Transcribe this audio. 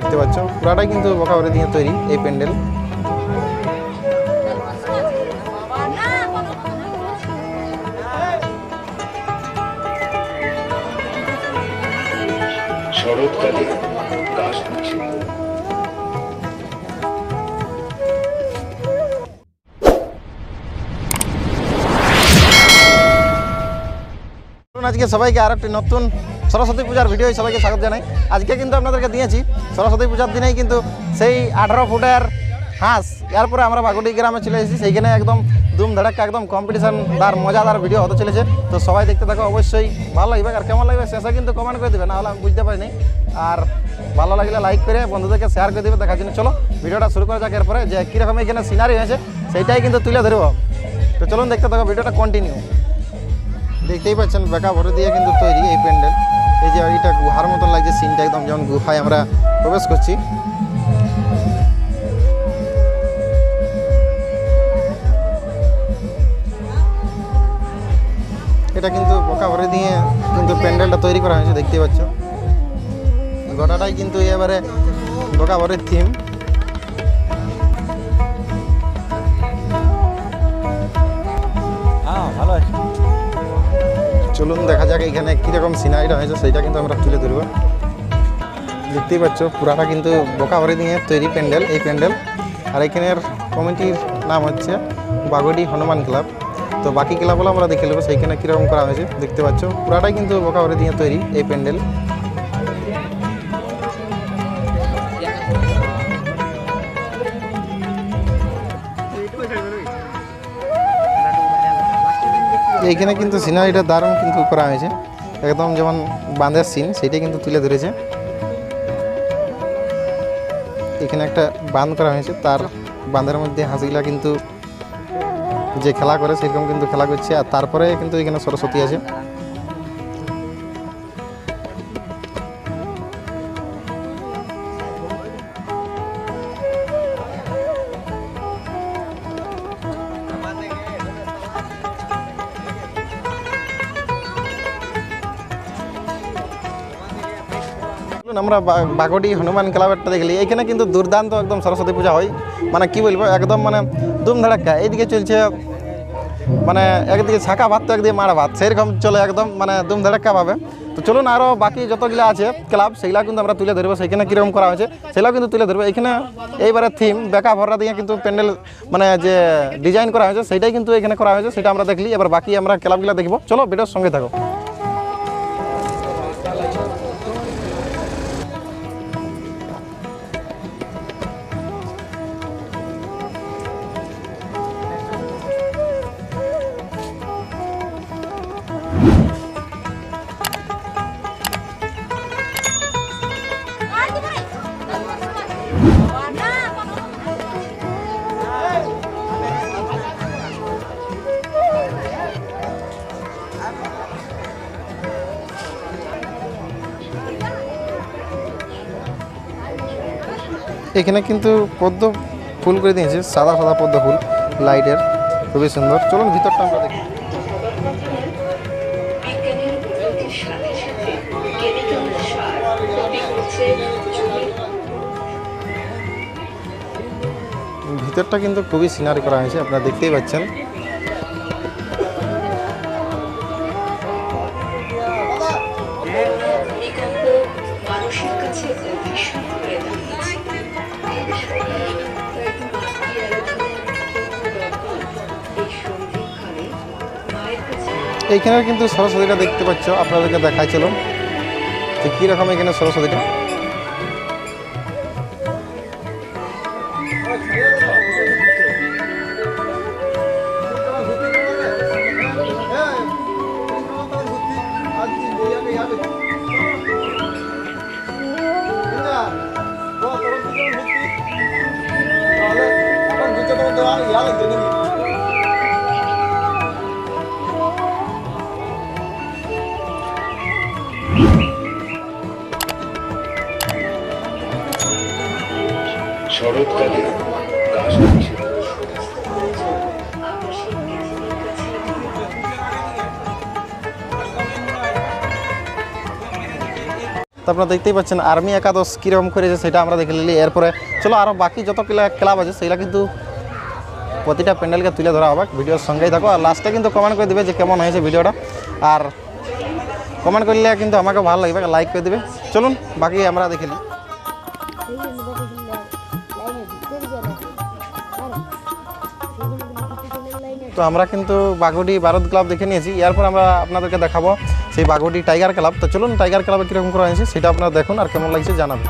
দেখতে পাচ্ছ। পুরাটাই কিন্তু বকাবরি দিয়ে তৈরি এই প্যান্ডেল। শরৎকালে গাছ আজকে সবাইকে আর একটি নতুন সরস্বতী পূজার ভিডিও সবাইকে স্বাগত জানাই। আজকে কিন্তু আপনাদেরকে দিয়েছি সরস্বতী পূজার দিনেই কিন্তু সেই আঠারো ফুটের হাঁস। এরপরে আমরা বাগুটি গ্রামে চলে এসেছি, সেইখানে একদম দুম ধড়াক্কা একদম কম্পিটিশন দার মজাদার ভিডিও হতে চলেছে। তো সবাই দেখতে থাকো, অবশ্যই ভালো লাগবে। আর কেমন লাগবে শেষে কিন্তু কমেন্ট করে দেবে, নাহলে আমি বুঝতে পারিনি। আর ভালো লাগলে লাইক করে বন্ধুদেরকে শেয়ার করে দেবে দেখার জন্য। চলো, ভিডিওটা শুরু করা যাক। এরপরে যে কীরকম এখানে সিনারি হয়েছে, সেইটাই কিন্তু তুলে ধরবো। তো চলুন দেখতে থাকো, ভিডিওটা কন্টিনিউ দেখতেই পাচ্ছেন, বেকা ভরে দিয়ে কিন্তু তৈরি এই প্যান্ডেল। এই যে এটা গুহার মতন লাগছে সিনটা একদম যেমন গুহায় আমরা প্রবেশ করছি। এটা কিন্তু পোকা ভরে দিয়ে কিন্তু প্যান্ডেলটা তৈরি করা হয়েছে, দেখতে পাচ্ছ। গোটাটাই কিন্তু এবারে পোকা ভরের থিম চলুন, দেখা যাক এখানে কীরকম সিনারিটা হয়েছে, সেইটা কিন্তু আমরা তুলে ধরব। দেখতেই পাচ্ছ, পুরাটা কিন্তু বোকা ভরে দিয়ে তৈরি প্যান্ডেল, এই প্যান্ডেল। আর এখানের কমিটির নাম হচ্ছে বাগডি হনুমান ক্লাব। তো বাকি ক্লাবগুলো আমরা দেখে নেব, সেইখানে কীরকম করা হয়েছে, দেখতে পাচ্ছ। পুরাটাই কিন্তু বোকা ভরে দিয়ে তৈরি এই প্যান্ডেল। এইখানে কিন্তু সিনারিটা দারুণ কিন্তু করা হয়েছে। একদম যেমন বাঁধের সিন সেটাই কিন্তু তুলে ধরেছে। এখানে একটা বাঁধ করা হয়েছে, তার বাঁধের মধ্যে হাঁসগুলা কিন্তু যে খেলা করে, সেরকম কিন্তু খেলা করছে। আর তারপরে কিন্তু এখানে সরস্বতী আছে। আমরা বা- বাগডি, হনুমান ক্লাবেরটা দেখলি। এখানে কিন্তু দুর্দান্ত একদম সরস্বতী পূজা হয়। মানে কি বলব, একদম মানে দুম ধড়াক্কা। এইদিকে চলছে মানে একদিকে ছাকা ভাত, তো একদিকে মারা ভাত। সেরকম চলে একদম মানে দুম ধড়াক্কা ভাবে। তো চলুন আরও বাকি যতগুলো আছে ক্লাব, সেগুলা কিন্তু আমরা তুলে ধরবো। সেখানে কীরকম করা হয়েছে সেগুলো কিন্তু তুলে ধরবো। এখানে এইবারে থিম বেকা ভররা দিয়ে কিন্তু প্যান্ডেল মানে যে ডিজাইন করা হয়েছে সেটাই কিন্তু এখানে করা হয়েছে, সেটা আমরা দেখলি। এবার বাকি আমরা ক্লাবগুলো দেখব। চলো, ভিডিওর সঙ্গে থাকো। এখানে কিন্তু পদ্ম ফুল করে দিয়েছে, সাদা সাদা পদ্ম ফুল লাইটের খুবই সুন্দর। চলুন ভিতরটা আমরা দেখি। ভিতরটা কিন্তু খুবই সিনারি করা হয়েছে, আপনারা দেখতেই পাচ্ছেন। কাছে এইখানে কিন্তু সরস্বতীটা দেখতে পাচ্ছ আপনাদেরকে দেখাচ্ছিল যে কীরকম এখানে সরস্বতীটা? শরৎকালে আপনারা দেখতেই পাচ্ছেন, আর্মি একাদশ কীরকম করেছে সেটা আমরা দেখে নিলি। এরপরে চলো আরও বাকি যত ক্লাব আছে, সেগুলো কিন্তু প্রতিটা প্যান্ডেলকে তুলে ধরা হবে। ভিডিওর সঙ্গেই থাকো। আর লাস্টে কিন্তু কমেন্ট করে দেবে যে কেমন হয়েছে ভিডিওটা। আর কমেন্ট করলে কিন্তু আমাকে ভালো লাগবে লাইক করে দেবে। চলুন, বাকি আমরা দেখে নিই। তো আমরা কিন্তু বাগুডি ভারত ক্লাব দেখে নিয়েছি। এরপর আমরা আপনাদেরকে দেখাবো সেই বাগুডি টাইগার ক্লাব। তো চলুন টাইগার ক্লাবে কীরকম করা হয়েছে, সেটা আপনারা দেখুন আর কেমন লাগছে জানাবেন।